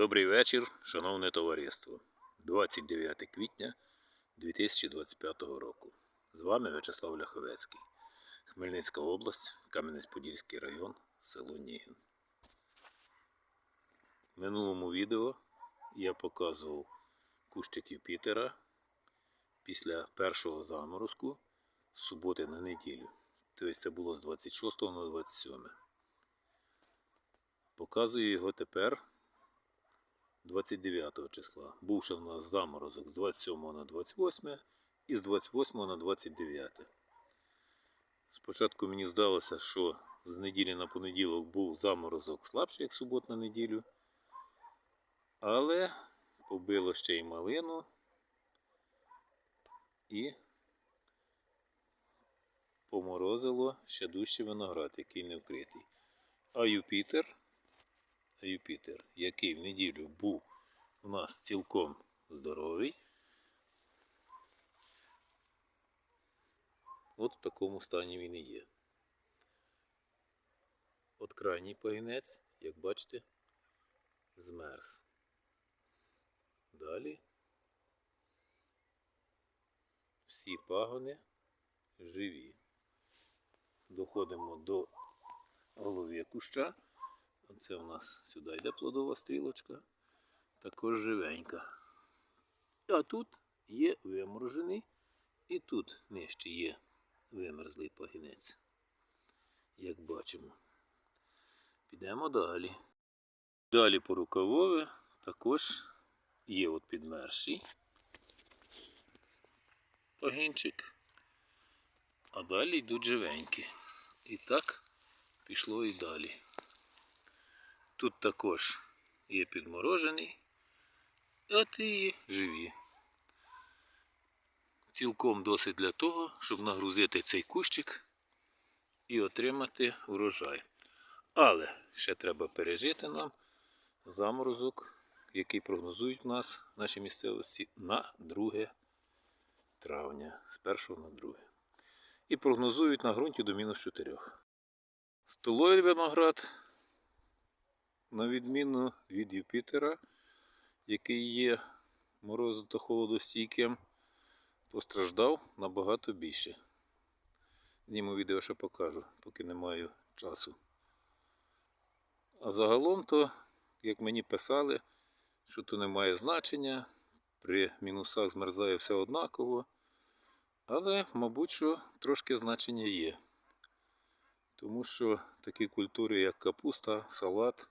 Добрий вечір, шановне товариство. 29 квітня 2025 року. З вами В'ячеслав Ляховецький. Хмельницька область, Кам'янець-Подільський район, село Нігін. В минулому відео я показував кущик Юпітера після першого заморозку з суботи на неділю. Тобто це було з 26 на 27. Показую його тепер 29 числа. Був ще в нас заморозок з 27 на 28 і з 28 на 29. Спочатку мені здалося, що з неділі на понеділок був заморозок слабший, як субот на неділю. Але побило ще й малину і поморозило ще дужче виноград, який не вкритий. А Юпітер Юпітер, який в неділю був у нас цілком здоровий. От в такому стані він і є. От крайній пагінець, як бачите, змерз. Далі всі пагони живі. Доходимо до голови куща. Оце у нас сюди йде плодова стрілочка, також живенька. А тут є виморожений, і тут нижче є вимерзлий пагінець. Як бачимо. Підемо далі. Далі по рукавові також є от підмерший пагінчик, а далі йдуть живенькі. І так пішло і далі. Тут також є підморожений, а ті живі. Цілком досить для того, щоб нагрузити цей кущик і отримати урожай. Але ще треба пережити нам заморозок, який прогнозують в нас в нашій місцевості на 2 травня, з 1 на 2. І прогнозують на ґрунті до мінус 4. Столовий виноград на відміну від Юпітера, який є морозу та холодостійким, постраждав набагато більше. Зніму відео ще покажу, поки не маю часу. А загалом то, як мені писали, що то не має значення, при мінусах змерзає все однаково. Але, мабуть, що трошки значення є. Тому що такі культури, як капуста, салат,